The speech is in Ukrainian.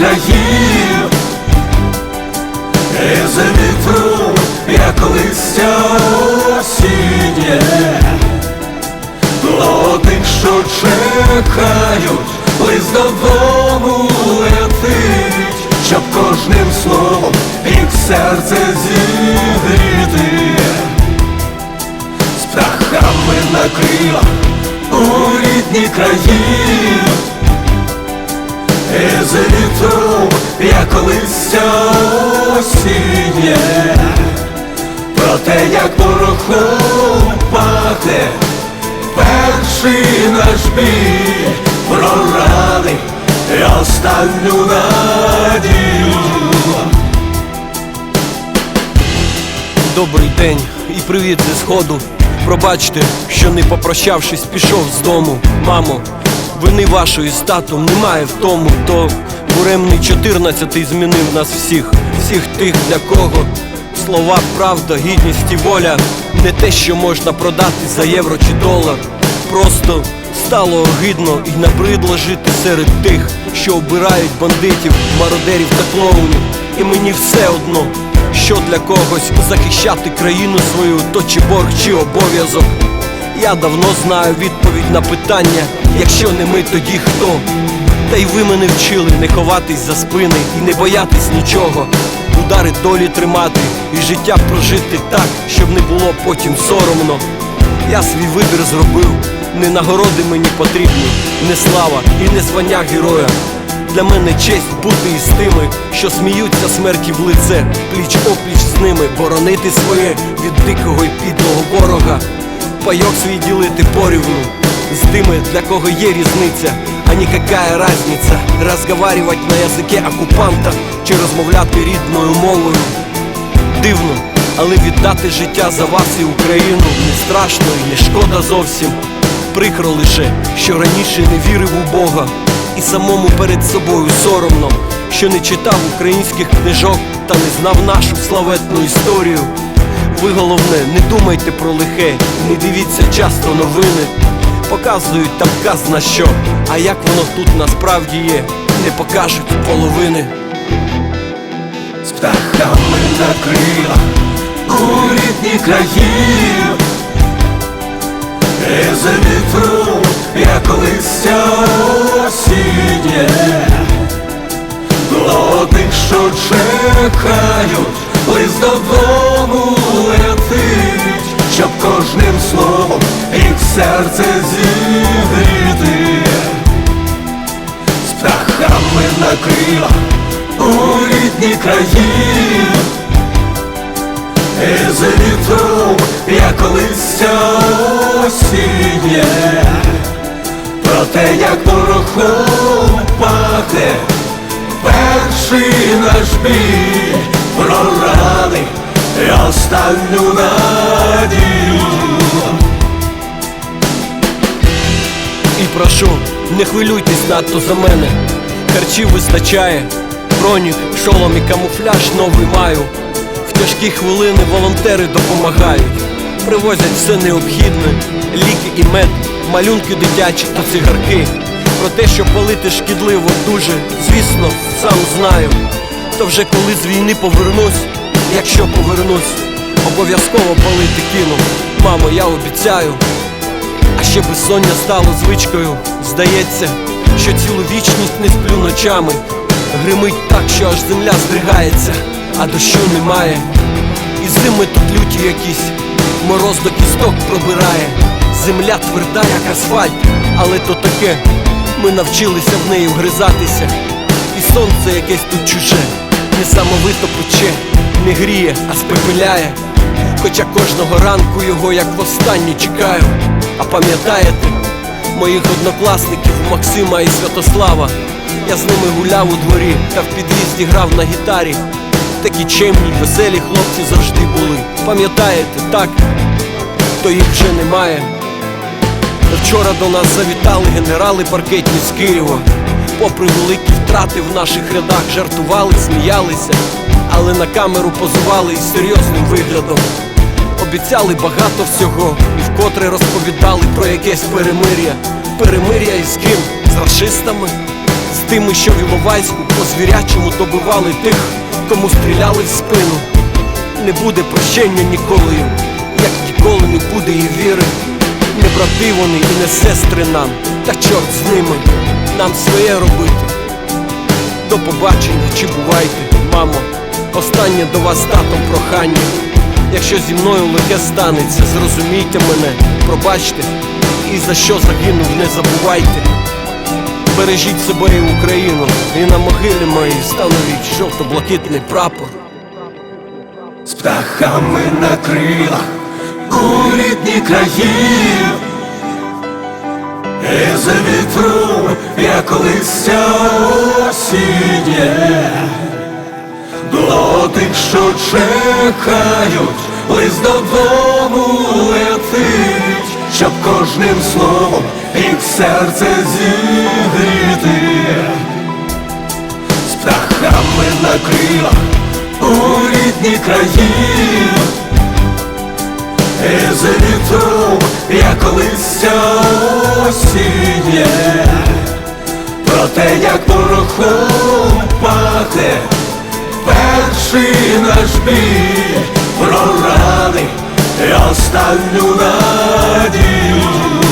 країв, і за вітру, як листя осіннє, до що чекають, лист додому летить, щоб кожним словом їх серце зігріти, з птахами на крилах у рідні країв. І з як листя осіннє, про те, як порохом пахне перший наш бій, про рани і останню надію. Добрий день і привіт зі сходу. Пробачте, що не попрощавшись, пішов з дому. Мамо, вини вашої з немає в тому, то буремний 14-й змінив нас всіх, всіх тих, для кого слова, правда, гідність і воля не те, що можна продати за євро чи долар. Просто стало огидно і набридло жити серед тих, що обирають бандитів, мародерів та клоунів. І мені все одно, що для когось захищати країну свою, то чи борг, чи обов'язок. Я давно знаю відповідь на питання, якщо не ми, тоді хто? Та й ви мене вчили не ховатись за спини і не боятись нічого, удари долі тримати і життя прожити так, щоб не було потім соромно. Я свій вибір зробив, не нагороди мені потрібні, не слава і не звання героя. Для мене честь бути із тими, що сміються смерті в лице, пліч опліч з ними, боронити своє від дикого і підлого ворога. Пайок свій ділити порівну з тими, для кого є різниця, а никакая разница Разговаривать на язике окупанта чи розмовляти рідною мовою. Дивно, але віддати життя за вас і Україну не страшно і не шкода зовсім. Прикро лише, що раніше не вірив у Бога, і самому перед собою соромно, що не читав українських книжок та не знав нашу славетну історію. Ви головне, не думайте про лихе, не дивіться часто новини. Показують там казна що, а як воно тут насправді є, не покажуть половини. з птахами на крилах у рідні і вітру, як листя осіннє, до що чекають, лист щоб кожним словом їх серце зігріти з птахами на крилах у рідні країв, і за вітром, як листя осіннє, про те, як порохом пахне перший наш бій, про рани і останню надію. Прошу, не хвилюйтесь надто за мене. Харчів вистачає, бронік, шолом і камуфляж новий маю. В тяжкі хвилини волонтери допомагають, привозять все необхідне, ліки і мед, малюнки дитячі та цигарки. Про те, що палити шкідливо дуже, звісно, сам знаю. То вже коли з війни повернусь, якщо повернусь, обов'язково палити кину. Мамо, я обіцяю. А ще безсоння стало звичкою. Здається, що цілу вічність не сплю ночами. Гримить так, що аж земля здригається, а дощу немає. І зими тут люті якісь, мороз до кісток пробирає. Земля тверда, як асфальт, але то таке. Ми навчилися в неї вгризатися. І сонце якесь тут чуже, несамовито пече, не гріє, а спепеляє. Хоча кожного ранку його як востаннє чекаю. А пам'ятаєте моїх однокласників Максима і Святослава? Я з ними гуляв у дворі та в під'їзді грав на гітарі. Такі чемні, веселі хлопці завжди були. Пам'ятаєте, так? То їх вже немає. Вчора до нас завітали генерали паркетні з Києва. Попри великі втрати в наших рядах, жартували, сміялися, але на камеру позували із серйозним виглядом. Обіцяли багато всього і вкотре розповідали про якесь перемир'я. Перемир'я із ким? З расистами? з тими, що в Іловайську по звірячому добивали тих, кому стріляли в спину. Не буде прощення ніколи, як ніколи не буде і віри. Не брати вони і не сестри нам, та чорт з ними, нам своє робити. До побачення чи бувайте, мамо, останнє до вас татом прохання. Якщо зі мною лихе станеться, зрозумійте мене, пробачте, і за що загинув, не забувайте. Бережіть себе і Україну, і на могилі моїй встановіть жовто-блакитний прапор. з птахами на крилах у рідні краї, і за вітром, як листя тих, що чекають, лист додому летить, щоб кожним словом їх серце зігріти. З птахами на крилах у рідні краї, і з вітром, як листя осіннє, про те, як порохом пахне перший наш бій, про рани останню надію.